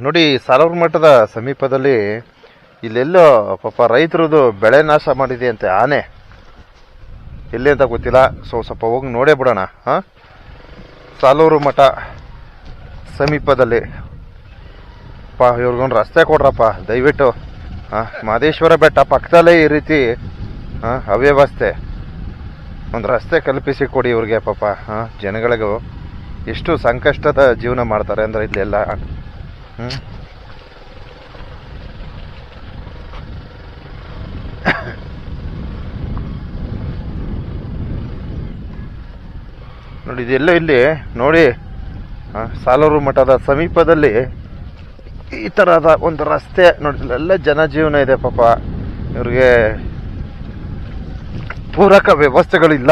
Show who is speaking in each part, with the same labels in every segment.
Speaker 1: ನೋಡಿ ಸಾಲೂರು ಮಠದ ಸಮೀಪದಲ್ಲಿ ಇಲ್ಲೆಲ್ಲೋ ಪಾಪ ರೈತರದು ಬೆಳೆ ನಾಶ ಮಾಡಿದೆ ಅಂತೆ ಆನೆ. ಎಲ್ಲಿ ಅಂತ ಗೊತ್ತಿಲ್ಲ. ಸೊ, ಸ್ವಲ್ಪ ಹೋಗಿ ನೋಡೇ ಬಿಡೋಣ. ಹಾಂ? ಸಾಲೂರು ಮಠ ಸಮೀಪದಲ್ಲಿ. ಪಾ, ಇವ್ರಿಗೊಂದು ರಸ್ತೆ ಕೊಡ್ರಪ್ಪ, ದಯವಿಟ್ಟು. ಹಾಂ? ಮಹದೇಶ್ವರ ಬೆಟ್ಟ ಪಕ್ಕದಲ್ಲೇ ಈ ರೀತಿ, ಹಾಂ, ಅವ್ಯವಸ್ಥೆ. ಒಂದು ರಸ್ತೆ ಕಲ್ಪಿಸಿ ಕೊಡಿ ಇವ್ರಿಗೆ ಪಾಪ. ಹಾಂ? ಜನಗಳಿಗೂ ಎಷ್ಟು ಸಂಕಷ್ಟದ ಜೀವನ ಮಾಡ್ತಾರೆ ಅಂದರೆ ಇಲ್ಲೆಲ್ಲ. ನೋಡಿ, ಇದೆಲ್ಲ ಇಲ್ಲಿ ನೋಡಿ ಸಾಲೂರು ಮಠದ ಸಮೀಪದಲ್ಲಿ ಈ ತರಹದ ಒಂದು ರಸ್ತೆ ನೋಡಿ ಎಲ್ಲ ಜನಜೀವನ ಇದೆ ಪಾಪ. ಇವ್ರಿಗೆ ಪೂರಕ ವ್ಯವಸ್ಥೆಗಳಿಲ್ಲ.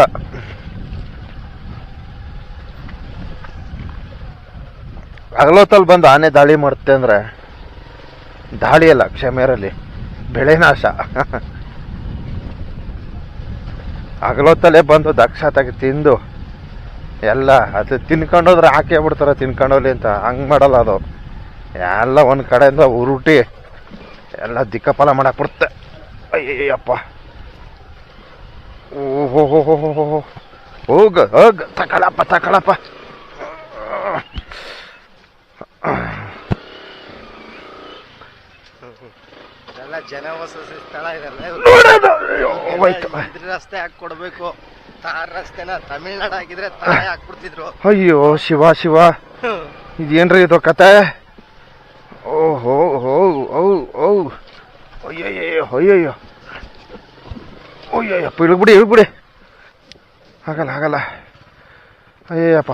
Speaker 1: ಹಗಲೊತ್ತಲ್ಲಿ ಬಂದು ಆನೆ ದಾಳಿ ಮಾಡುತ್ತೆ ಅಂದ್ರೆ ದಾಳಿ ಅಲ್ಲ ಕ್ಷಮೆರಲ್ಲಿ ಬೆಳೆ ನಾಶ. ಹಗಲೊತ್ತಲ್ಲೇ ಬಂದು ದಕ್ಷತಾಗಿ ತಿಂದು ಎಲ್ಲ, ಅದು ತಿನ್ಕೊಂಡೋದ್ರೆ ಹಾಕಿ ಬಿಡ್ತಾರೆ ತಿನ್ಕೊಂಡೋಗ್ಲಿ ಅಂತ. ಹಂಗೆ ಮಾಡಲ್ಲ ಅದು. ಎಲ್ಲ ಒಂದು ಕಡೆಯಿಂದ ಉರುಟಿ, ಎಲ್ಲ ದಿಕ್ಕಪಾಲ ಮಾಡಕ್ ಬಿಡುತ್ತೆ ಅಯ್ಯಪ್ಪ ಓಹೋ ಹೋಗ ಹೋಗ. ತಕಳಪ್ಪ, ತಕೊಳಪ್ಪ.
Speaker 2: ಇದೆಲ್ಲ ಜನ ವಸತಿ ಸ್ಥಳ ಇದೆಲ್ಲ ರಸ್ತೆ ಹಾಕ್ ಕೊಡ್ಬೇಕು ತಾರ್ ರಸ್ತೆನ ತಮಿಳ್ನಾಡು ಹಾಕಿದ್ರೆ ತಾಯಿ ಹಾಕ್ಬಿಡ್ತಿದ್ರು.
Speaker 1: ಅಯ್ಯೋ ಶಿವ ಶಿವ. ಇದೇನ್ರಿ ಇದು ಕತೆ? ಓಹೋ ಹೋ ಓ ಓ ಅಯ್ಯಯ್ಯೋ. ಅಯ್ಯಯ್ಯೋ ಅಯ್ಯಯ್ಯಪ್ಪ ಇಳ್ಬಿಡಿ ಇಳ್ಬಿಡಿ ಆಗಲ್ಲ ಆಗಲ್ಲ. ಅಯ್ಯಪ್ಪ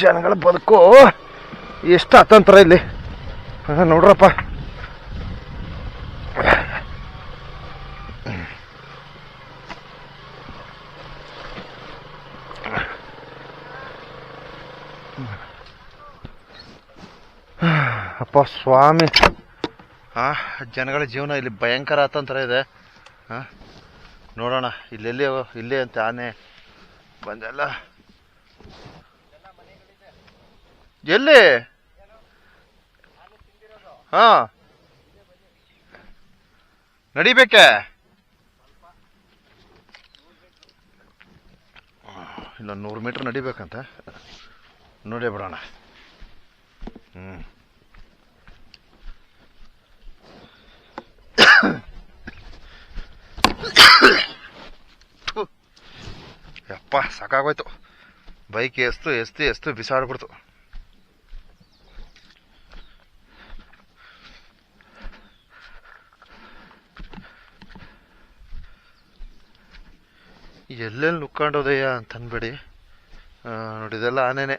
Speaker 1: ಜನಗಳ ಬದುಕು. ಎಷ್ಟು ಅತಂತ್ರ ಇಲ್ಲಿ. ನೋಡ್ರಪ್ಪ. ಅಪ್ಪ ಸ್ವಾಮಿ. ಹಾ ಜನಗಳ ಜೀವನ ಇಲ್ಲಿ ಭಯಂಕರ ಅತಂತ್ರ ಇದೆ. ಹಾ ನೋಡೋಣ ಇಲ್ಲೆಲ್ಲಿ ಇಲ್ಲೇ ಅಂತ ಆನೆ ಬಂದೆಲ್ಲ. ಎಲ್ಲಿ? ಹಾ. ನಡಿಬೇಕೆ? ಇಲ್ಲ, ನೂರು ಮೀಟ್ರ್ ನಡಿಬೇಕಂತ. ನೋಡೇ ಬಿಡೋಣ. ಹ್ಞೂ ಯಪ್ಪ, ಸಾಕಾಗೋಯ್ತು. ಬೈಕ್ ಎಷ್ಟು ಎಷ್ಟು ಎಷ್ಟು ಬಿಸಾಡ್ಬಿಡ್ತು. ನುಕ್ಕೊಂಡೋದಯ್ಯ ಅಂತ ಅನ್ಬೇಡಿ ನೋಡಿ, ಇದೆಲ್ಲ ಆನೆನೆ.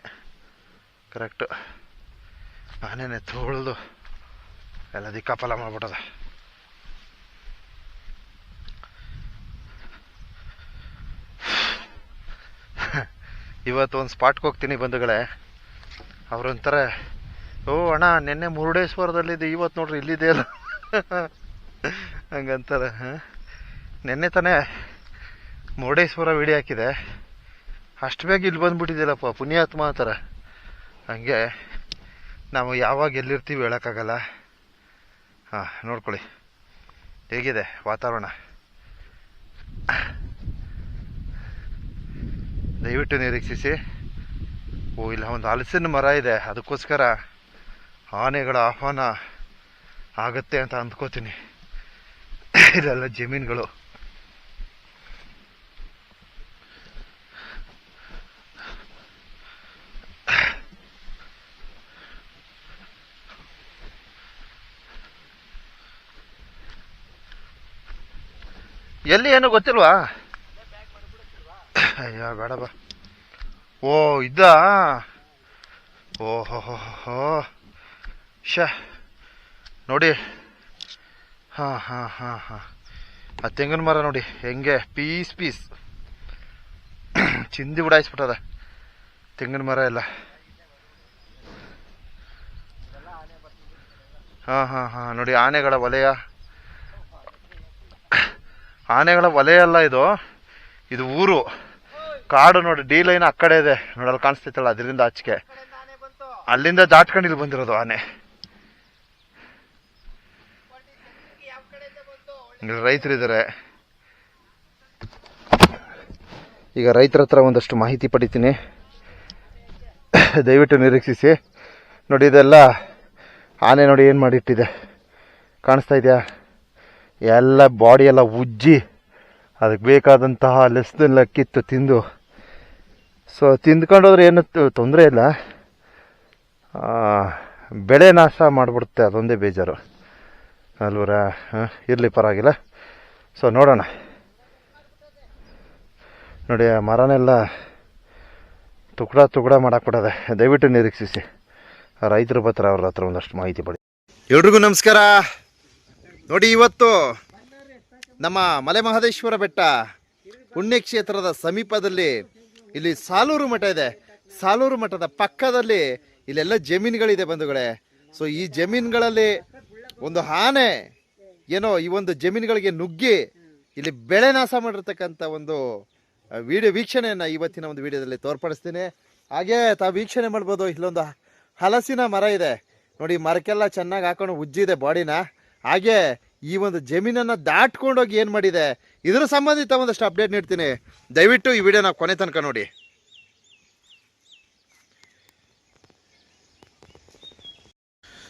Speaker 1: ಕರೆಕ್ಟ್ ಆನೆನೆ ತೋಳ್ದು ಎಲ್ಲ ದಿಕ್ಕಾಪಲ ಮಾಡ್ಬಿಟ್ಟದ. ಇವತ್ತು ಒಂದು ಸ್ಪಾಟ್ಗೆ ಹೋಗ್ತೀನಿ ಬಂಧುಗಳೇ. ಅವ್ರಂತಾರೆ ಓ, ಅಣ್ಣ, ನಿನ್ನೆ ಮುರುಡೇಶ್ವರದಲ್ಲಿದ್ದೆ ಇವತ್ತು ನೋಡ್ರಿ ಇಲ್ಲಿದೆ ಅಲ್ಲ. ಹಂಗಂತಾರೆ ನಿನ್ನೆ ತಾನೇ ಮುರುಡೇಶ್ವರ ವಿಡಿಯೋ ಹಾಕಿದೆ. ಅಷ್ಟು ಬೇಗ ಇಲ್ಲಿ ಬಂದ್ಬಿಟ್ಟಿದ್ದಿಲ್ಲಪ್ಪ ಪುಣ್ಯಾತ್ಮ ಅಂತಾರೆ. ಹಂಗೆ ನಾವು ಯಾವಾಗ ಎಲ್ಲಿರ್ತೀವಿ ಹೇಳೋಕ್ಕಾಗಲ್ಲ. ಹಾಂ, ನೋಡ್ಕೊಳ್ಳಿ. ಹೇಗಿದೆ ವಾತಾವರಣ? ದಯವಿಟ್ಟು ನಿರೀಕ್ಷಿಸಿ. ಓ, ಇಲ್ಲ, ಒಂದು ಹಲಸಿನ ಮರ ಇದೆ. ಅದಕ್ಕೋಸ್ಕರ ಆನೆಗಳ ಆಹ್ವಾನ ಆಗತ್ತೆ ಅಂತ ಅಂದ್ಕೋತೀನಿ. ಇದೆಲ್ಲ ಜಮೀನುಗಳು. ಎಲ್ಲಿ ಏನೋ ಗೊತ್ತಿಲ್ವಾ? ಅಯ್ಯೋ, ಬೇಡ, ಬಾ. ಓ, ಇದ್ದ? ಓಹೋ ಹೋ ಶ, ನೋಡಿ. ಹಾಂ ಹಾಂ ಹಾಂ ಹಾಂ. ಆ ತೆಂಗಿನ ಮರ ನೋಡಿ, ಹೆಂಗೆ? Piece piece. ಚಿಂದಿ ಬಿಡಾಯಿಸ್ಬಿಟ್ಟದ ತೆಂಗಿನ ಮರ ಎಲ್ಲ. ಹಾಂ ಹಾಂ ಹಾಂ, ನೋಡಿ, ಆನೆಗಳ ವಲಯ ಆನೆಗಳ ವಲಯಲ್ಲ ಇದು. ಇದು ಊರು. ಕಾಡು ನೋಡಿ, ಡಿ ಲೈನ್ ಆ ಕಡೆ ಇದೆ. ನೋಡಲ್ಲಿ ಕಾಣಿಸ್ತೈತಲ್ಲ ಅದರಿಂದ ಆಚೆಗೆ. ಅಲ್ಲಿಂದ ದಾಟ್ಕೊಂಡು ಇಲ್ಲಿ ಬಂದಿರೋದು ಆನೆ. ಇಲ್ಲಿ ರೈತರಿದ್ದಾರೆ. ಈಗ ರೈತರ ಹತ್ರ ಒಂದಷ್ಟು ಮಾಹಿತಿ ಪಡಿತೀನಿ. ದಯವಿಟ್ಟು ನಿರೀಕ್ಷಿಸಿ. ನೋಡಿ, ಇದೆಲ್ಲ ಆನೆ ನೋಡಿ ಏನು ಮಾಡಿಟ್ಟಿದೆ. ಕಾಣಿಸ್ತಾ ಇದೆಯಾ? ಎಲ್ಲ ಬಾಡಿ ಎಲ್ಲ ಉಜ್ಜಿ, ಅದಕ್ಕೆ ಬೇಕಾದಂತಹ ಲೆಸ್ನೆಲ್ಲ ಕಿತ್ತು ತಿಂದು. ಸೊ ತಿಂದ್ಕೊಂಡೋದ್ರೆ ಏನು ತೊಂದರೆ ಇಲ್ಲ. ಬೆಳೆ ನಾಶ ಮಾಡಿಬಿಡುತ್ತೆ, ಅದೊಂದೇ ಬೇಜಾರು. ಅಲ್ವರ ಇರಲಿ ಪರವಾಗಿಲ್ಲ. ಸೊ ನೋಡೋಣ. ನೋಡಿ, ಆ ಮರನೆಲ್ಲ ತುಕಡ ತುಕಡ ಮಾಡಾಕ್ಬಿಡದೆ. ದಯವಿಟ್ಟು ನಿರೀಕ್ಷಿಸಿ. ರೈತರು ಬರ್ತಾರೆ ಅವ್ರ ಹತ್ರ ಒಂದಷ್ಟು ಮಾಹಿತಿ ಪಡಿ. ಎಲ್ರಿಗೂ ನಮಸ್ಕಾರ. ನೋಡಿ ಇವತ್ತು ನಮ್ಮ ಮಲೆ ಮಹದೇಶ್ವರ ಬೆಟ್ಟ ಪುಣ್ಯಕ್ಷೇತ್ರದ ಸಮೀಪದಲ್ಲಿ ಇಲ್ಲಿ ಸಾಲೂರು ಮಠ ಇದೆ. ಸಾಲೂರು ಮಠದ ಪಕ್ಕದಲ್ಲಿ ಇಲ್ಲೆಲ್ಲ ಜಮೀನುಗಳಿದೆ ಬಂಧುಗಳೇ. ಸೊ ಈ ಜಮೀನುಗಳಲ್ಲಿ ಒಂದು ಆನೆ ಏನೋ ಈ ಒಂದು ಜಮೀನುಗಳಿಗೆ ನುಗ್ಗಿ ಇಲ್ಲಿ ಬೆಳೆ ನಾಶ ಮಾಡಿರ್ತಕ್ಕಂಥ ಒಂದು ವಿಡಿಯೋ ವೀಕ್ಷಣೆಯನ್ನು ಇವತ್ತಿನ ಒಂದು ವಿಡಿಯೋದಲ್ಲಿ ತೋರ್ಪಡಿಸ್ತೀನಿ. ಹಾಗೆ ತಾವು ವೀಕ್ಷಣೆ ಮಾಡ್ಬೋದು, ಇಲ್ಲೊಂದು ಹಲಸಿನ ಮರ ಇದೆ. ನೋಡಿ ಮರಕ್ಕೆಲ್ಲ ಚೆನ್ನಾಗಿ ಹಾಕೊಂಡು ಉಜ್ಜಿದೆ ಬಾಡಿನ. ಹಾಗೆ ಈ ಒಂದು ಜಮೀನನ್ನು ದಾಟ್ಕೊಂಡೋಗಿ ಏನು ಮಾಡಿದೆ? ಇದರ ಸಂಬಂಧಿತ ಒಂದಷ್ಟು ಅಪ್ಡೇಟ್ ನೀಡ್ತೀನಿ. ದಯವಿಟ್ಟು ಈ ವಿಡಿಯೋನ ಕೊನೆ ತನಕ ನೋಡಿ.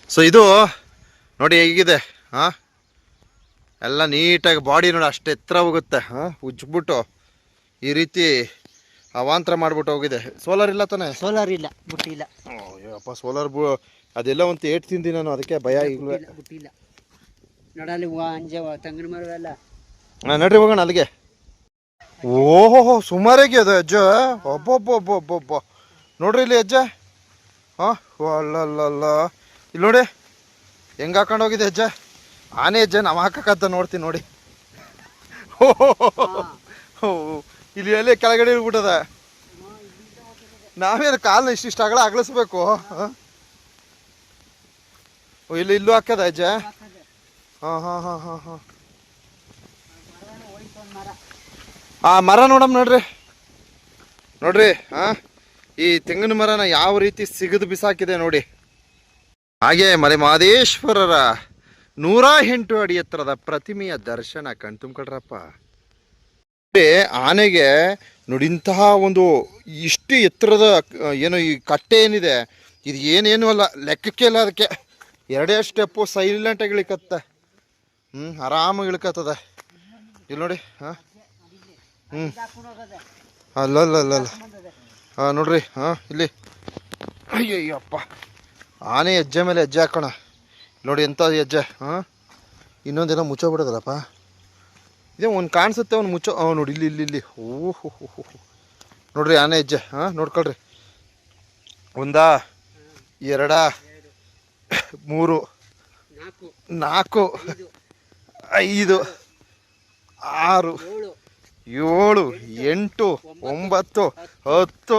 Speaker 1: ಸೊ ಇದು ನೋಡಿ ಹೇಗಿದೆ ಹಾಂ ಎಲ್ಲ ನೀಟಾಗಿ ಬಾಡಿ ನೋಡಿ ಅಷ್ಟು ಎತ್ತರ ಹೋಗುತ್ತೆ ಹಾಂ ಉಜ್ಬಿಟ್ಟು ಈ ರೀತಿ ಅವಾಂತರ ಮಾಡಿಬಿಟ್ಟು ಹೋಗಿದೆ. ಸೋಲಾರ್ ಇಲ್ಲ ತಾನೆ?
Speaker 3: ಸೋಲಾರ್ ಇಲ್ಲ ಬುಟ್ಟಿಲ್ಲ.
Speaker 1: ಅಯ್ಯಪ್ಪ ಸೋಲಾರ್ ಬು ಅದೆಲ್ಲ ಒಂದು ಏಟ್ ತಿಂದಿ ನಾನು ಅದಕ್ಕೆ ಭಯ ಈಗಲೂ
Speaker 3: ನೋಡಲ್ಲಿ ಅಂಜವ ತಂಗಿನ ಮರವೆಲ್ಲ
Speaker 1: ಹಾಂ ನಡ್ರಿ ಹೋಗೋಣ ಅಲ್ಲಿಗೆ. ಓಹೋ ಸುಮಾರಾಗಿ ಅದು ಅಜ್ಜ. ಒಬ್ಬೊಬ್ಬೊಬ್ಬೊಬ್ಬೊಬ್ಬ ನೋಡ್ರಿ ಇಲ್ಲಿ ಅಜ್ಜ. ಹಾಂ ಅಲ್ಲಲ್ಲ ಇಲ್ಲಿ ನೋಡಿ. ಹೆಂಗೆ ಹಾಕೊಂಡು ಹೋಗಿದೆ ಅಜ್ಜ? ಆನೆ ಅಜ್ಜ ನಾವು ಹಾಕಕ್ಕಂತ ನೋಡ್ತೀನಿ ನೋಡಿ. ಓ ಇಲ್ಲಿ ಎಲ್ಲಿ ಕೆಳಗಡೆ ಇಳ್ಬಿಟ್ಟದ. ನಾವೇನು ಕಾಲು ಇಷ್ಟಿಷ್ಟು ಅಗಲ ಅಗಲಿಸ್ಬೇಕು? ಓ ಇಲ್ಲಿ ಇಲ್ಲೂ ಹಾಕದ ಅಜ್ಜ? ಹಾಂ ಹಾಂ ಹಾಂ ಹಾಂ ಹಾಂ. ಆ ಮರ ನೋಡಮ್ ನೋಡ್ರಿ. ನೋಡ್ರಿ ಹಾ ಈ ತೆಂಗಿನ ಮರನ ಯಾವ ರೀತಿ ಸಿಗದು ಬಿಸಾಕಿದೆ ನೋಡಿ. ಹಾಗೆ ಮಲೆ ಮಹದೇಶ್ವರರ ನೂರ ಎಂಟು ಅಡಿ ಎತ್ತರದ ಪ್ರತಿಮೆಯ ದರ್ಶನ ಕಣ್ತುಂಬ್ಕೊಳ್ರಪ್ಪ ಆನೆಗೆ ನೋಡಿಂತಹ ಒಂದು ಇಷ್ಟು ಎತ್ತರದ, ಏನು ಈ ಕಟ್ಟೆ ಏನಿದೆ, ಇದು ಏನೇನು ಅಲ್ಲ, ಲೆಕ್ಕಕ್ಕೆ ಇಲ್ಲ ಅದಕ್ಕೆ. ಎರಡೇ ಸ್ಟೆಪ್ಪು ಸೈಲೆಂಟಾಗಿ ಇಳಿಕತ್ತೆ. ಹ್ಞೂ ಆರಾಮಾಗಿ ಇಳ್ಕತ್ತದ. ಇಲ್ಲಿ ನೋಡಿ, ಹಾಂ. ಹ್ಞೂ ಅಲ್ಲ ಅಲ್ಲ ಅಲ್ಲ ಅಲ್ಲ ಹಾಂ ನೋಡ್ರಿ, ಹಾಂ, ಇಲ್ಲಿ. ಅಯ್ಯಯ್ಯಪ್ಪ. ಆನೆ ಹೆಜ್ಜೆ ಮೇಲೆ ಹೆಜ್ಜೆ ಹಾಕೋಣ. ನೋಡಿ ಎಂಥ ಹೆಜ್ಜೆ, ಹಾಂ. ಇನ್ನೊಂದೇನೋ ಮುಚ್ಚೋಗ್ಬಿಡೋದಲ್ಲಪ್ಪ ಇದೇ ಒಂದು ಕಾಣಿಸುತ್ತೆ ಅವ್ನು ಮುಚ್ಚೋ. ನೋಡಿ, ಇಲ್ಲಿ ಇಲ್ಲಿ ಇಲ್ಲಿ. ಓಹೋ. ನೋಡ್ರಿ, ಆನೆ ಹೆಜ್ಜೆ, ಹಾಂ, ನೋಡ್ಕೊಳ್ರಿ. ಒಂದಾ, ಎರಡ, ಮೂರು,
Speaker 3: ನಾಲ್ಕು.
Speaker 1: ಐದು ಆರು
Speaker 3: ಏಳು
Speaker 1: ಎಂಟು ಒಂಬತ್ತು ಹತ್ತು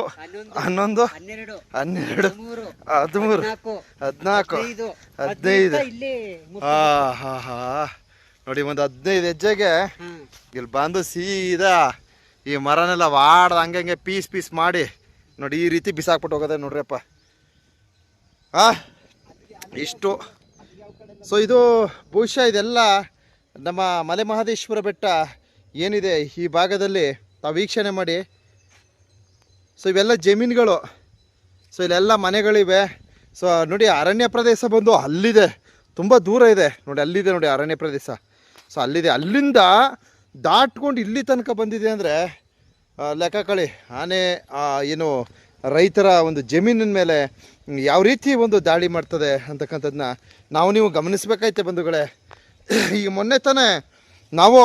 Speaker 3: ಹನ್ನೊಂದು ಹನ್ನೆರಡು ಹದಿಮೂರು ಹದಿನಾಲ್ಕು ಹದಿನೈದು
Speaker 1: ಹಾ ಹಾ ಹಾ. ನೋಡಿ ಒಂದು ಹದಿನೈದು ಹೆಜ್ಜೆಗೆ ಇಲ್ಲಿ ಬಂದು ಸೀದಾ ಈ ಮರನೆಲ್ಲ ವಾಡ್ದ ಹಂಗೆ ಪೀಸ್ ಪೀಸ್ ಮಾಡಿ ನೋಡಿ ಈ ರೀತಿ ಬಿಸಾಕ್ಬಿಟ್ಟು ಹೋಗೋದೆ ನೋಡ್ರಿಯಪ್ಪ ಆ ಇಷ್ಟು. ಸೊ ಇದು ಬಹುಶಃ ಇದೆಲ್ಲ ನಮ್ಮ ಮಲೆ ಮಹದೇಶ್ವರ ಬೆಟ್ಟ ಏನಿದೆ ಈ ಭಾಗದಲ್ಲಿ ತಾವು ವೀಕ್ಷಣೆ ಮಾಡಿ. ಸೊ ಇವೆಲ್ಲ ಜಮೀನುಗಳು. ಸೊ ಇಲ್ಲೆಲ್ಲ ಮನೆಗಳಿವೆ. ಸೊ ನೋಡಿ ಅರಣ್ಯ ಪ್ರದೇಶ ಬಂದು ಅಲ್ಲಿದೆ. ತುಂಬ ದೂರ ಇದೆ. ನೋಡಿ ಅಲ್ಲಿದೆ ನೋಡಿ ಅರಣ್ಯ ಪ್ರದೇಶ. ಸೊ ಅಲ್ಲಿದೆ. ಅಲ್ಲಿಂದ ದಾಟ್ಕೊಂಡು ಇಲ್ಲಿ ತನಕ ಬಂದಿದೆ ಅಂದರೆ ಲೆಕ್ಕ ಕಳಿ. ಆನೆ ಏನು ರೈತರ ಒಂದು ಜಮೀನಿನ ಮೇಲೆ ಯಾವ ರೀತಿ ಒಂದು ದಾಳಿ ಮಾಡ್ತದೆ ಅಂತಕ್ಕಂಥದ್ದನ್ನ ನಾವು ನೀವು ಗಮನಿಸಬೇಕಾಯ್ತೆ ಬಂಧುಗಳೇ. ಈಗ ಮೊನ್ನೆ ತಾನೇ ನಾವು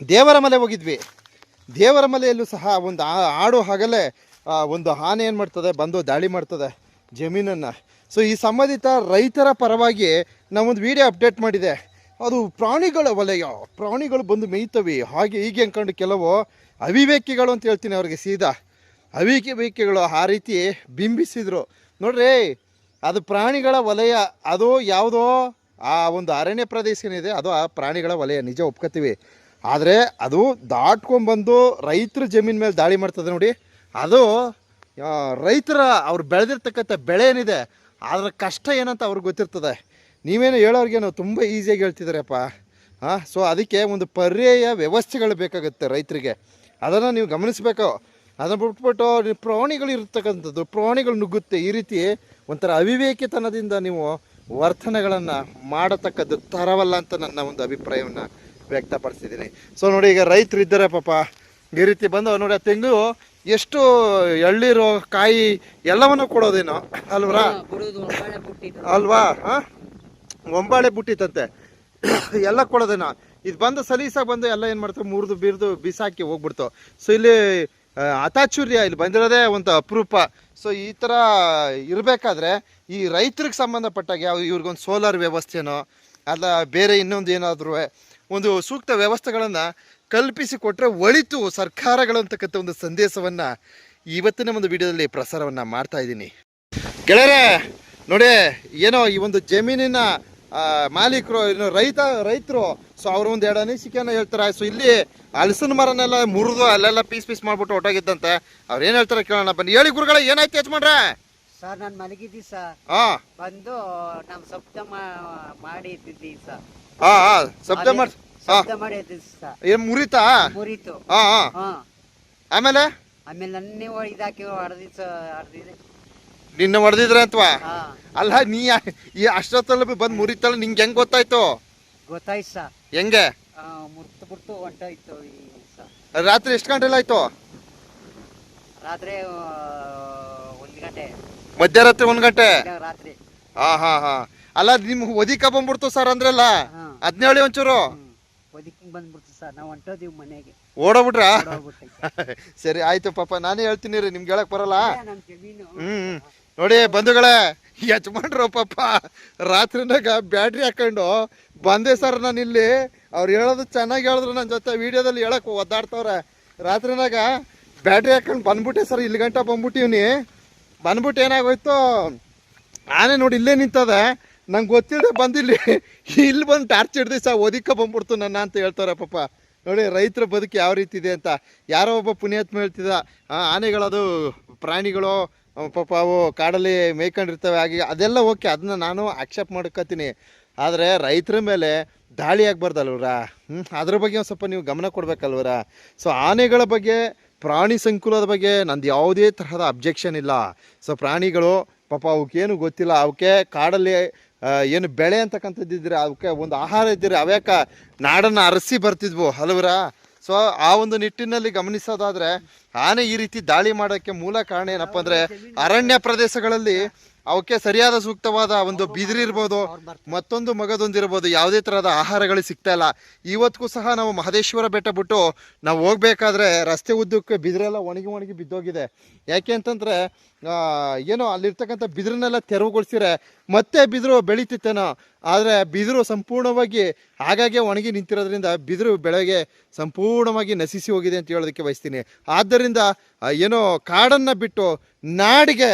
Speaker 1: ದೇವರ ಮಲೆ ಹೋಗಿದ್ವಿ. ದೇವರ ಮಲೆಯಲ್ಲೂ ಸಹ ಒಂದು ಆಡು ಹಾಗಲೇ ಒಂದು ಆನೆ ಏನು ಮಾಡ್ತದೆ, ಬಂದು ದಾಳಿ ಮಾಡ್ತದೆ ಜಮೀನನ್ನು. ಸೊ ಈ ಸಂಬಂಧಿತ ರೈತರ ಪರವಾಗಿ ನಾವೊಂದು ವಿಡಿಯೋ ಅಪ್ಡೇಟ್ ಮಾಡಿದೆ. ಅದು ಪ್ರಾಣಿಗಳ ವಲಯ, ಪ್ರಾಣಿಗಳು ಬಂದು ಮೇಯ್ತವೆ. ಹಾಗೆ ಹೀಗೆ ಅಂದ್ಕೊಂಡು ಕೆಲವು ಅವಿವೇಕಿಗಳು ಅಂತ ಹೇಳ್ತೀನಿ ಅವ್ರಿಗೆ ಸೀದಾ. ಅವಿವೇಕಿಗಳು ಆ ರೀತಿ ಬಿಂಬಿಸಿದರು. ನೋಡ್ರಿ ಅದು ಪ್ರಾಣಿಗಳ ವಲಯ, ಅದು ಯಾವುದೋ ಆ ಒಂದು ಅರಣ್ಯ ಪ್ರದೇಶ ಏನಿದೆ ಅದು ಆ ಪ್ರಾಣಿಗಳ ವಲಯ, ನಿಜ ಒಪ್ಕೋತೀವಿ. ಆದರೆ ಅದು ದಾಟ್ಕೊಂಡ್ಬಂದು ರೈತರ ಜಮೀನ್ ಮೇಲೆ ದಾಳಿ ಮಾಡ್ತದೆ ನೋಡಿ. ಅದು ರೈತರ ಅವ್ರು ಬೆಳೆದಿರ್ತಕ್ಕಂಥ ಬೆಳೆ ಏನಿದೆ, ಅದರ ಕಷ್ಟ ಏನಂತ ಅವ್ರಿಗೆ ಗೊತ್ತಿರ್ತದೆ. ನೀವೇನು ಹೇಳೋರಿಗೇನು ತುಂಬ ಈಸಿಯಾಗಿ ಹೇಳ್ತಿದ್ದೀರಪ್ಪ. ಹಾಂ ಸೊ ಅದಕ್ಕೆ ಒಂದು ಪರ್ಯಾಯ ವ್ಯವಸ್ಥೆಗಳು ಬೇಕಾಗುತ್ತೆ ರೈತರಿಗೆ. ಅದನ್ನು ನೀವು ಗಮನಿಸಬೇಕು. ಅದನ್ನು ಬಿಟ್ಬಿಟ್ಟು ಪ್ರಾಣಿಗಳು ಇರ್ತಕ್ಕಂಥದ್ದು ಪ್ರಾಣಿಗಳು ನುಗ್ಗುತ್ತೆ. ಈ ರೀತಿ ಒಂಥರ ಅವಿವೇಕಿತನದಿಂದ ನೀವು ವರ್ತನೆಗಳನ್ನು ಮಾಡತಕ್ಕದ್ದು ತರವಲ್ಲ ಅಂತ ನನ್ನ ಒಂದು ಅಭಿಪ್ರಾಯವನ್ನು ವ್ಯಕ್ತಪಡಿಸಿದ್ದೀನಿ. ಸೊ ನೋಡಿ ಈಗ ರೈತರು ಇದ್ದಾರೆ ಪಾಪ. ಈ ರೀತಿ ಬಂದು ನೋಡಿ ಆ ತೆಂಗು ಎಷ್ಟು ಎಳ್ಳಿರೋ ಕಾಯಿ ಎಲ್ಲವನ್ನು ಕೊಡೋದೇನೋ. ಅಲ್ವರಾ ಅಲ್ವಾ? ಹಾಂ? ಒಂಬಾಳೆ ಬುಟ್ಟಿತಂತೆ ಎಲ್ಲ ಕೊಡೋದೇನೋ. ಇದು ಬಂದು ಸಲೀಸಾಗಿ ಬಂದು ಎಲ್ಲ ಏನು ಮಾಡ್ತಾರೆ ಮುರಿದು ಬಿರಿದು ಬಿಸಾಕಿ ಹೋಗ್ಬಿಡ್ತು. ಸೊ ಇಲ್ಲಿ ಅತಾಚುರ್ಯ ಇಲ್ಲಿ ಬಂದಿರೋದೇ ಒಂದು ಅಪರೂಪ. ಸೊ ಈ ಥರ ಇರಬೇಕಾದ್ರೆ ಈ ರೈತರಿಗೆ ಸಂಬಂಧಪಟ್ಟಾಗ ಯಾವ ಇವ್ರಿಗೊಂದು ಸೋಲಾರ್ ವ್ಯವಸ್ಥೆನೋ, ಅಲ್ಲ ಬೇರೆ ಇನ್ನೊಂದು ಏನಾದರೂ, ಒಂದು ಸೂಕ್ತ ವ್ಯವಸ್ಥೆಗಳನ್ನು ಕಲ್ಪಿಸಿ ಕೊಟ್ಟರೆ ಒಳಿತು ಸರ್ಕಾರಗಳು ಅಂತಕ್ಕಂಥ ಒಂದು ಸಂದೇಶವನ್ನು ಇವತ್ತಿನ ಒಂದು ವಿಡಿಯೋದಲ್ಲಿ ಪ್ರಸಾರವನ್ನು ಮಾಡ್ತಾ ಇದ್ದೀನಿ. ಗೆಳೆಯರೆ, ನೋಡಿ, ಏನೋ ಈ ಒಂದು ಜಮೀನಿನ ಮಾಲೀಕರು, ಏನು ರೈತ, ರೈತರು ಸೊ ಅವರು ಒಂದು ಎರಡು ಅನಿಸಿಕೆಯನ್ನು ಹೇಳ್ತಾರೆ. ಸೊ ಇಲ್ಲಿ ಹಲಸಿನ ಮರನೆಲ್ಲ ಮುರಿದು ಅಲ್ಲೆಲ್ಲ ಪೀಸ್ ಪೀಸ್ ಮಾಡ್ಬಿಟ್ಟು ಹೊಟ್ಟೋಗಿದ್ದಂತೆ. ಅವ್ರು ಏನು ಹೇಳ್ತಾರೆ ಕೇಳೋಣ ಬನ್ನಿ. ಹೇಳಿ ಗುರುಗಳ ಏನಾಯ್ತು ಯಜಮಾನ್ರೆ?
Speaker 3: ಸರ್ ನಾನು ಮಲಗಿದ್ದಿ ಸರ್.
Speaker 1: ಹಾ.
Speaker 3: ಬಂದು ನಮ್ಮ ಶಬ್ದ ಮಾಡಿ ಇದ್ದಿದ್ದಿ ಸರ್.
Speaker 1: ಹಾ ಹಾ ಶಬ್ದ ಮಾಡಿ
Speaker 3: ಶಬ್ದ ಮಾಡಿ ಸರ್.
Speaker 1: ಏನು ಮುರಿತಾ?
Speaker 3: ಮುರಿತು.
Speaker 1: ಹಾಂ ಆಮೇಲೆ?
Speaker 3: ಆಮೇಲೆ ನನ್ನೇ ಇದಾಕಿ ಹೊಡೆದಿ ಹೊಡೆದಿದೆ.
Speaker 1: ನಿನ್ನ ಹೊಡೆದಿದ್ರೆ ಅಂತವಾ?
Speaker 3: ಹಾ.
Speaker 1: ಅಲ್ಲ ನೀ ಈ ಅಷ್ಟೊತ್ತಲ್ಲಿ ಬಂದು ಮುರಿತಾಳೆ ನಿಂಗೆ ಹೆಂಗ್ ಗೊತ್ತಾಯ್ತು?
Speaker 3: ಗೊತ್ತಾಯ್ತು ಸರ್.
Speaker 1: ಹೆಂಗೆ?
Speaker 3: ಮುರ್ತು ಬಿಡ್ತು ಹೊಂಟೋಯ್ತು ಈ ಸರ್
Speaker 1: ರಾತ್ರಿ ಎಷ್ಟು ಗಂಟೆ ಆಯ್ತು?
Speaker 3: ರಾತ್ರಿ ಆ, ಒಂದು ಗಂಟೆ.
Speaker 1: ಮಧ್ಯರಾತ್ರಿ ಒಂದ್ ಗಂಟೆ?
Speaker 3: ರಾತ್ರಿ.
Speaker 1: ಹಾ ಹಾ ಹಾ. ಅಲ್ಲ ನಿಮ್ ಒದಿಕ ಬಂದ್ಬಿಡ್ತು ಸರ್ ಅಂದ್ರಲ್ಲ?
Speaker 3: ಹಾ.
Speaker 1: ಅದ್ನ ಹೇಳಿ ಒಂಚೂರು
Speaker 3: ಬಂದ್ಬಿಡ್ತು ಸರ್. ನಾವು ಹೊಂಟೋದಿವಿ ಮನೆಗೆ.
Speaker 1: ಓಡೋಗ್ಬಿಟ್ರ?
Speaker 3: ಹೊರಟೋಗ್ಬಿಟ್ಟೈತೆ.
Speaker 1: ಸರಿ ಆಯ್ತು ಪಾಪ. ನಾನೇ ಹೇಳ್ತೀನಿ ರೀ ನಿಮ್ಗೆ ಹೇಳಕ್ ಬರಲ್ಲ.
Speaker 3: ಇಲ್ಲೇ ನಮ್ ಜಮೀನು
Speaker 1: ಹ್ಮ್ ನೋಡಿ ಬಂಧುಗಳೇ ಯಜಮಾನ್ರು ಪಾಪ ರಾತ್ರಿನಾಗ ಬ್ಯಾಟ್ರಿ ಹಾಕೊಂಡು ಬಂದೆ ಸರ್ ನಾನು ಇಲ್ಲಿ ಅವ್ರು ಹೇಳೋದು ಚೆನ್ನಾಗಿ ಹೇಳಿದ್ರು ನನ್ನ ಜೊತೆ ವಿಡಿಯೋದಲ್ಲಿ ಹೇಳಕ್ಕೆ ಒದ್ದಾಡ್ತವ್ರೆ. ರಾತ್ರಿನಾಗ ಬ್ಯಾಟ್ರಿ ಹಾಕೊಂಡು ಬಂದ್ಬಿಟ್ಟೆ ಸರ್, ಇಲ್ಲಿ ಗಂಟ ಬಂದ್ಬಿಟ್ಟಿವ್ನಿ. ಬಂದ್ಬಿಟ್ಟು ಏನಾಗೋಯ್ತು, ಆನೆ ನೋಡಿ ಇಲ್ಲೇ ನಿಂತದೆ. ನಂಗೆ ಗೊತ್ತಿಲ್ಲದೆ ಬಂದಿಲ್ಲಿ. ಇಲ್ಲಿ ಬಂದು ಟಾರ್ಚ್ ಹಿಡ್ದು ಸಹ ಒದಿಕ ಬಂದ್ಬಿಡ್ತು ನನ್ನ ಅಂತ ಹೇಳ್ತಾರೆ ಪಾಪ. ನೋಡಿ ರೈತರ ಬದುಕು ಯಾವ ರೀತಿ ಇದೆ ಅಂತ. ಯಾರೋ ಒಬ್ಬ ಪುಣ್ಯಾತ್ಮ ಹೇಳ್ತಿದ್ದ ಆನೆಗಳದು ಪ್ರಾಣಿಗಳು ಪಾಪ ಅವು ಕಾಡಲ್ಲಿ ಮೇಯ್ಕೊಂಡಿರ್ತವೆ, ಹಾಗೆ ಅದೆಲ್ಲ ಓಕೆ, ಅದನ್ನ ನಾನು ಆಕ್ಸೆಪ್ಟ್ ಮಾಡ್ಕೋತೀನಿ. ಆದರೆ ರೈತರ ಮೇಲೆ ದಾಳಿ ಆಗಬಾರ್ದಲ್ವರ ಹ್ಞೂ ಅದ್ರ ಬಗ್ಗೆ ಒಂದು ಸ್ವಲ್ಪ ನೀವು ಗಮನ ಕೊಡಬೇಕಲ್ವರ ಸೊ ಆನೆಗಳ ಬಗ್ಗೆ, ಪ್ರಾಣಿ ಸಂಕುಲದ ಬಗ್ಗೆ ನಂದು ಯಾವುದೇ ತರಹದ ಅಬ್ಜೆಕ್ಷನ್ ಇಲ್ಲ. ಸೊ ಪ್ರಾಣಿಗಳು, ಪಾಪ ಅವಕ್ಕೇನು ಗೊತ್ತಿಲ್ಲ. ಅವಕ್ಕೆ ಕಾಡಲ್ಲಿ ಏನು ಬೆಳೆ ಅಂತಕ್ಕಂಥದ್ದು ಇದ್ದರೆ ಅವಕ್ಕೆ ಒಂದು ಆಹಾರ ಇದ್ದರೆ ಅವ್ಯಾಕ ನಾಡನ್ನು ಅರಸಿ ಬರ್ತಿದ್ವು ಹಲವರ ಸೊ ಆ ಒಂದು ನಿಟ್ಟಿನಲ್ಲಿ ಗಮನಿಸೋದಾದರೆ, ಆನೆ ಈ ರೀತಿ ದಾಳಿ ಮಾಡೋಕ್ಕೆ ಮೂಲ ಕಾರಣ ಏನಪ್ಪ ಅಂದರೆ ಅರಣ್ಯ ಪ್ರದೇಶಗಳಲ್ಲಿ ಅವಕ್ಕೆ ಸರಿಯಾದ ಸೂಕ್ತವಾದ ಒಂದು ಬಿದಿರಿರ್ಬೋದು ಮತ್ತೊಂದು ಮಗದೊಂದಿರ್ಬೋದು ಯಾವುದೇ ಥರದ ಆಹಾರಗಳು ಸಿಗ್ತಾ ಇಲ್ಲ. ಇವತ್ತಿಗೂ ಸಹ ನಾವು ಮಹದೇಶ್ವರ ಬೆಟ್ಟ ಬಿಟ್ಟು ನಾವು ಹೋಗ್ಬೇಕಾದ್ರೆ ರಸ್ತೆ ಉದ್ದಕ್ಕೆ ಬಿದಿರೆಲ್ಲ ಒಣಗಿ ಒಣಗಿ ಬಿದ್ದೋಗಿದೆ. ಯಾಕೆ ಅಂತಂದ್ರೆ ಏನೋ ಅಲ್ಲಿರ್ತಕ್ಕಂಥ ಬಿದಿರನ್ನೆಲ್ಲ ತೆರವುಗೊಳಿಸಿದ್ರೆ ಮತ್ತೆ ಬಿದಿರು ಬೆಳೀತಿತ್ತೇನೋ. ಆದರೆ ಬಿದಿರು ಸಂಪೂರ್ಣವಾಗಿ ಆಗಾಗ್ಗೆ ಒಣಗಿ ನಿಂತಿರೋದ್ರಿಂದ ಬಿದಿರು ಬೆಳೆಗೆ ಸಂಪೂರ್ಣವಾಗಿ ನಶಿಸಿ ಹೋಗಿದೆ ಅಂತ ಹೇಳೋದಕ್ಕೆ ಬಯಸ್ತೀನಿ. ಆದ್ದರಿಂದ ಏನೋ ಕಾಡನ್ನು ಬಿಟ್ಟು ನಾಡಿಗೆ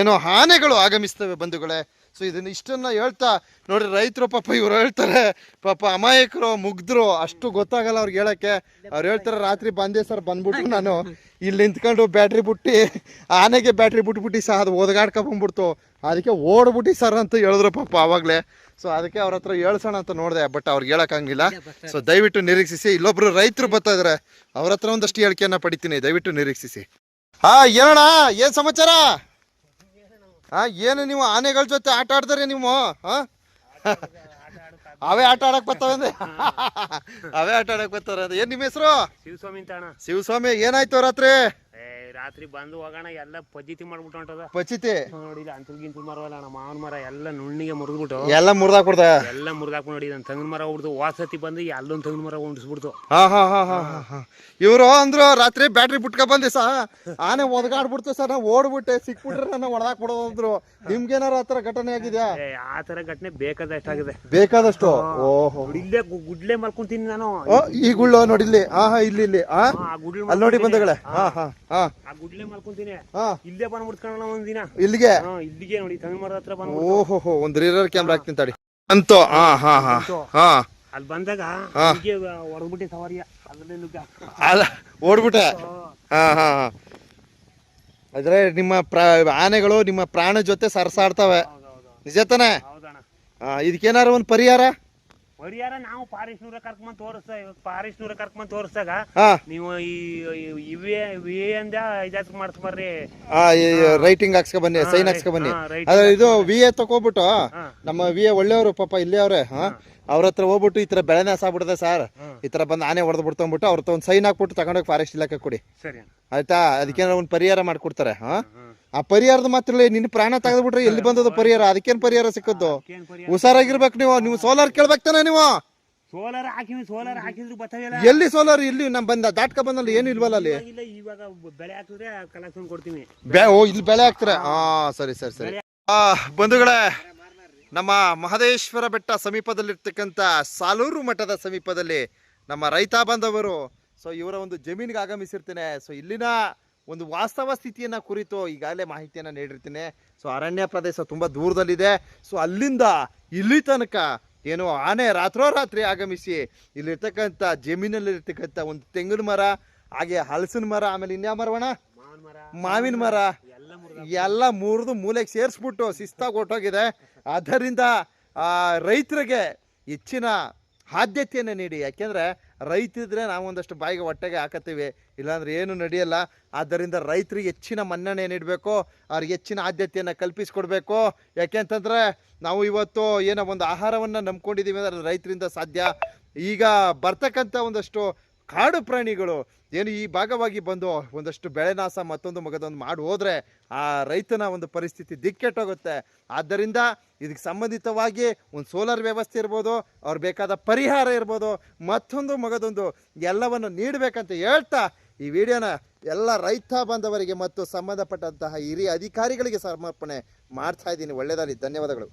Speaker 1: ಏನೋ ಆನೆಗಳು ಆಗಮಿಸ್ತವೆ ಬಂಧುಗಳೇ. ಸೊ ಇದನ್ನ ಇಷ್ಟನ್ನ ಹೇಳ್ತಾ ನೋಡಿ ರೈತರು ಪಾಪ ಇವ್ರು ಹೇಳ್ತಾರೆ ಪಾಪ ಅಮಾಯಕರು ಮುಗ್ದ್ರು ಅಷ್ಟು ಗೊತ್ತಾಗಲ್ಲ ಅವ್ರಿಗೆ ಹೇಳಕ್ಕೆ. ಅವ್ರು ಹೇಳ್ತಾರೆ ರಾತ್ರಿ ಬಂದೆ ಸರ್ ಬಂದ್ಬಿಟ್ಟು ನಾನು. ಇಲ್ಲಿ ನಿಂತ್ಕೊಂಡು ಬ್ಯಾಟ್ರಿ ಬಿಟ್ಟು ಆನೆಗೆ ಬ್ಯಾಟ್ರಿ ಬಿಟ್ಬಿಟ್ಟು ಸಹ ಅದು ಓದಗಾಡ್ಕ ಬಂದ್ಬಿಡ್ತು. ಅದಕ್ಕೆ ಓಡ್ಬಿಟ್ಟು ಸರ್ ಅಂತ ಹೇಳಿದ್ರು ಪಾಪ ಆವಾಗಲೇ. ಸೊ ಅದಕ್ಕೆ ಅವ್ರ ಹತ್ರ ಹೇಳ್ಸೋಣ ಅಂತ ನೋಡಿದೆ ಬಟ್ ಅವ್ರಿಗೆ ಹೇಳೋಕ್ಕಾಗಿಲ್ಲ ಸೊ ದಯವಿಟ್ಟು ನಿರೀಕ್ಷಿಸಿ. ಇಲ್ಲೊಬ್ರು ರೈತರು ಬರ್ತಾ ಇದ್ರೆ ಅವ್ರ ಹತ್ರ ಒಂದಷ್ಟು ಹೇಳಿಕೆಯನ್ನು ಪಡಿತೀನಿ. ದಯವಿಟ್ಟು ನಿರೀಕ್ಷಿಸಿ. ಹಾ ಏನಣ್ಣ ಏನು ಸಮಾಚಾರ? ಹಾ ಏನು ನೀವು ಆನೆಗಳ ಜೊತೆ ಆಟ ಆಡ್ತಾರೆ ನೀವು? ಹಾ ಅವೇ ಆಟ ಆಡಕ್ ಬರ್ತಾವಂದ್ರೆ ಅವೇ ಆಟ ಆಡಕ್ ಬರ್ತಾರ ಏನ್ ನಿಮ್ಮ ಹೆಸರು?
Speaker 4: ಶಿವಸ್ವಾಮಿ
Speaker 1: ಶಿವಸ್ವಾಮಿ ಏನಾಯ್ತು ರಾತ್ರಿ?
Speaker 4: ರಾತ್ರಿ ಬಂದು ಹೋಗೋಣ ಎಲ್ಲ ಪಚಿತಿ ಮಾಡ್ಬಿಟ್ಟು ಹೊಂಟದ.
Speaker 1: ಪಚಿತಿ
Speaker 4: ನೋಡಿಲ್ಲ ಅಂತಲ್ ಗಿಂತಲ್ ಮರವಲ್ಲ ನಮ್ಮ ಮಾವನ ಮರ ಎಲ್ಲ ನುಣ್ಣಿಗೆ ಮುರಿದ್ಬಿಟ್ಟು.
Speaker 1: ಎಲ್ಲ ಮುರ್ದಾಕ್ ಕೊಡ್ದ
Speaker 4: ಎಲ್ಲ ಮುರಿದಾಕ್ ನೋಡಿ ನನ್ನ ತೆಂಗಿನ ಮರ ಹೋಗ್ಬಿಡ್ತು. ವಾಸತಿ ಬಂದು ಅಲ್ಲೊಂದು ತೆಂಗಿನ ಮರ ಉಂಡಿಸ್ಬಿಡ್ತು.
Speaker 1: ಹಾ ಹಾ ಹಾ ಹಾ ಇವರು ಅಂದ್ರು ರಾತ್ರಿ ಬ್ಯಾಟ್ರಿ ಬಿಟ್ಕ ಬಂದೆ ಸಹ ಆನೆ ಒದಗಾಡ್ಬಿಡ್ತು ಸರ್ ನಾವು ಓಡ್ಬಿಟ್ಟೆ ಸಿಕ್ಬಿಟ್ರೆ ನನ್ನ ಹೊಡೆದಾಕ್ ಬಿಡೋದು ಅಂದ್ರು. ನಿಮ್ಗೇನಾರ ಆ ಥರ ಘಟನೆ ಆಗಿದ್ಯಾ?
Speaker 4: ಏ ಆ ತರ ಘಟನೆ ಬೇಕಾದಷ್ಟಾಗಿದೆ
Speaker 1: ಬೇಕಾದಷ್ಟು? ಓಹೋ.
Speaker 4: ಇಲ್ಲೇ ಗು- ಗುಡ್ಲೆ ಮಲ್ಕೊಂತೀನಿ ನಾನು.
Speaker 1: ಓ ಈ ಗುಳ್ಳು ನೋಡಿ ಇಲ್ಲಿ. ಹಾ ಹಾ ಇಲ್ಲಿ ಇಲ್ಲಿ. ಹಾ
Speaker 4: ಆ ಗುಡ್ಲೆ
Speaker 1: ಅಲ್ಲಿ ನೋಡಿ ಬಂದಗಳೇ. ಹಾ ಹಾ ಹಾ.
Speaker 4: ಆ ಗುಡ್ಲೆ ಮಲ್ಕೊಂತೀನಿ.
Speaker 1: ಹಾ.
Speaker 4: ಇಲ್ಲೇ ಬಂದ್ಬಿಡ್ಕೊಳ್ಳೋಣ ಒಂದಿನ.
Speaker 1: ಇಲ್ಲಿಗೆ?
Speaker 4: ಹಾ ಇಲ್ಲಿಗೆ ನೋಡಿ ತೆಂಗಿನ ಮರದ ಹತ್ರ ಬಂದು
Speaker 1: ಓಹೋ ಒಂದ್ ರಿರರ್ ಕ್ಯಾಮ್ರಾ ಹಾಕ್ತೀನಿ ತಡಿ. ಅಂತೋ ಹಾ ಹಾ ಹಾ ಹಾ.
Speaker 4: ಅಲ್ಲಿ ಬಂದಾಗ
Speaker 1: ಹಾ.
Speaker 4: ಹೀಗೆ ಹೊಡೆದ್ಬಿಟ್ಟೆ ಸವಾರಿಯ ಅದ್ರಲ್ಲೇ ನುಗ್ಗ
Speaker 1: ಅಲ್ಲ ಓಡ್ಬಿಟ್ಟೆ? ಹಾ. ಹಾ ಹಾ ಆದ್ರೆ ನಿಮ್ಮ ಪ್ರ ಆನೆಗಳು ನಿಮ್ಮ ಪ್ರಾಣ ಜೊತೆ ಸರಸಾಡ್ತವೆ. ನಿಜ ತಾನೆ?
Speaker 4: ಹೌದಣ್ಣ.
Speaker 1: ಇದಕ್ಕೇನಾರು ಒಂದು ಪರಿಹಾರ?
Speaker 4: ಪರಿಹಾರ ನಾವು ನೂರ ಕರ್ಕೊಂಡ್ ತೋರಿಸ್ತಾ ಫಾರೆಸ್ಟ್ನೂರ ಕರ್ಕೊಂಡ್ ತೋರಿಸ್ದಾಗ
Speaker 1: ಹಾ.
Speaker 4: ನೀವು ಈ ಇವೇ ವಿ ಅಂದ ಇದಾಕ್ ಮಾಡ್ಸ್ಬರ್ರಿ.
Speaker 1: ರೈಟಿಂಗ್ ಹಾಕ್ಸ್ಕೊ ಬನ್ನಿ ಸೈನ್ ಹಾಕ್ಸ್ಕೊ ಬನ್ನಿ. ಇದು ವಿ ಎ ತಗೋಬಿಟ್ಟು ನಮ್ಮ ವಿ ಎ ಒಳ್ಳೆಯವರು ಪಾಪ ಇಲ್ಲೇ ಅವ್ರೆ ಹಾ. ಅವ್ರ ಹತ್ರ ಹೋಗ್ಬಿಟ್ಟು ಈ ತರ ಬೆಳೆನಾಸ ಆಗ್ಬಿಡ್ದೆ ಸರ್. ಈ ತರ ಬಂದು ಆನೆ ಹೊಡೆದು ಬಿಡ್ತಂಬಿಟ್ಟು ಅವ್ರ ಒಂದ್ ಸೈನ್ ಹಾಕ್ಬಿಟ್ಟು ತಗೊಂಡೋಗಿ ಫಾರೆಸ್ಟ್ ಇಲಾಖೆ ಕೊಡಿ.
Speaker 4: ಸರಿ
Speaker 1: ಆಯ್ತಾ? ಅದಕ್ಕೇನಾರ ಒಂದು ಪರಿಹಾರ ಮಾಡ್ಕೊಡ್ತಾರೆ ಹಾ? ಆ ಪರಿಹಾರದ ಮಾತ್ರ ನಿನ್ನ ಪ್ರಾಣ ತೆಗೆದ್ಬಿಟ್ರೆ ಎಲ್ಲಿ ಬಂದದ ಪರಿಹಾರ? ಅದಕ್ಕೇನ್ ಪರಿಹಾರ ಸಿಕ್ಕದ್ದು? ಹುಷಾರಾಗಿರ್ಬೇಕು ನೀವು. ನೀವು ಸೋಲಾರ್ ಕೇಳ್ಬೇಕು ತಾನೆ ನೀವು.
Speaker 4: ಸೋಲಾರ್ ಹಾಕಿವಿ ಸೋಲಾರ್ ಹಾಕಿದ್ರು
Speaker 1: ಎಲ್ಲಿ ಸೋಲಾರ್ ಇಲ್ಲಿ ನಮ್ ಬಂದ ದಾಟ್ಕ ಬಂದಲ್ಲಿ ಏನು ಇಲ್ವಲ್ಲ ಅಲ್ಲಿ?
Speaker 4: ಇಲ್ಲ ಇವಾಗ ಬೆಳೆ ಹಾಕಿದ್ರೆ ಕಲೆಕ್ಷನ್ ಕೊಡ್ತೀವಿ
Speaker 1: ಬೆ ಓ ಇಲ್ಲಿ ಬೆಳೆ ಹಾಕ್ತಾರೆ. ಹಾ ಸರಿ ಸರಿ ಸರಿ. ಆ ಬಂಧುಗಳೇ ನಮ್ಮ ಮಹದೇಶ್ವರ ಬೆಟ್ಟ ಸಮೀಪದಲ್ಲಿರ್ತಕ್ಕಂಥ ಸಾಲೂರು ಮಠದ ಸಮೀಪದಲ್ಲಿ ನಮ್ಮ ರೈತ ಬಾಂಧವರು ಸೊ ಇವರ ಒಂದು ಜಮೀನಿಗೆ ಆಗಮಿಸಿರ್ತೇನೆ. ಸೊ ಇಲ್ಲಿನ ಒಂದು ವಾಸ್ತವ ಸ್ಥಿತಿಯನ್ನು ಕುರಿತು ಈಗಾಗಲೇ ಮಾಹಿತಿಯನ್ನು ನೀಡಿರ್ತೀನಿ. ಸೊ ಅರಣ್ಯ ಪ್ರದೇಶ ತುಂಬ ದೂರದಲ್ಲಿದೆ. ಸೊ ಅಲ್ಲಿಂದ ಇಲ್ಲಿ ತನಕ ಏನು ಆನೆ ರಾತ್ರೋರಾತ್ರಿ ಆಗಮಿಸಿ ಇಲ್ಲಿರ್ತಕ್ಕಂಥ ಜಮೀನಲ್ಲಿರ್ತಕ್ಕಂಥ ಒಂದು ತೆಂಗಿನ ಮರ ಹಾಗೆ ಹಲಸಿನ ಮರ ಆಮೇಲೆ ಇನ್ಯಾವ ಮರವಣ
Speaker 4: ಮಾವಿನ ಮರ. ಎಲ್ಲ ಮುರಿದು
Speaker 1: ಮೂಲೆಗೆ ಸೇರಿಸ್ಬಿಟ್ಟು ಶಿಸ್ತಾಗಿ ಹೊಟ್ಟೋಗಿದೆ ಆದ್ದರಿಂದ ರೈತರಿಗೆ ಹೆಚ್ಚಿನ ಆದ್ಯತೆಯನ್ನು ನೀಡಿ. ಯಾಕೆಂದರೆ, ರೈತಿದ್ರೆ ನಾವು ಒಂದಷ್ಟು ಬಾಯಿಗೆ ಹೊಟ್ಟೆಗೆ ಹಾಕತ್ತೀವಿ. ಇಲ್ಲಾಂದ್ರೆ ಏನು ನಡೆಯಲ್ಲ. ಆದ್ದರಿಂದ ರೈತರಿಗೆ ಹೆಚ್ಚಿನ ಮನ್ನಣೆ ನೀಡಬೇಕು. ಅವ್ರಿಗೆ ಹೆಚ್ಚಿನ ಆದ್ಯತೆಯನ್ನು ಕಲ್ಪಿಸ್ಕೊಡ್ಬೇಕು. ಯಾಕೆಂತಂದರೆ, ನಾವು ಇವತ್ತು ಏನೋ ಒಂದು ಆಹಾರವನ್ನು ನಂಬ್ಕೊಂಡಿದ್ದೀವಿ ಅಂದರೆ ರೈತರಿಂದ ಸಾಧ್ಯ. ಈಗ ಬರ್ತಕ್ಕಂಥ ಒಂದಷ್ಟು ಕಾಡು ಪ್ರಾಣಿಗಳು ಏನು ಈ ಭಾಗವಾಗಿ ಬಂದು ಒಂದಷ್ಟು ಬೆಳೆನಾಶ ಮತ್ತೊಂದು ಮಗದೊಂದು ಮಾಡಿ ಹೋದರೆ ಆ ರೈತನ ಒಂದು ಪರಿಸ್ಥಿತಿ ದಿಕ್ಕೆಟ್ಟೋಗುತ್ತೆ ಆದ್ದರಿಂದ ಇದಕ್ಕೆ ಸಂಬಂಧಿತವಾಗಿ ಒಂದು ಸೋಲಾರ್ ವ್ಯವಸ್ಥೆ ಇರ್ಬೋದು, ಅವ್ರು ಬೇಕಾದ ಪರಿಹಾರ ಇರ್ಬೋದು, ಮತ್ತೊಂದು ಮಗದೊಂದು ಎಲ್ಲವನ್ನು ನೀಡಬೇಕಂತ ಹೇಳ್ತಾ ಈ ವಿಡಿಯೋನ ಎಲ್ಲ ರೈತ ಬಾಂಧವರಿಗೆ ಮತ್ತು ಸಂಬಂಧಪಟ್ಟಂತಹ ಹಿರಿಯ ಅಧಿಕಾರಿಗಳಿಗೆ ಸಮರ್ಪಣೆ ಮಾಡ್ತಾ ಇದ್ದೀನಿ. ಒಳ್ಳೆಯದಾಗಲಿ. ಧನ್ಯವಾದಗಳು.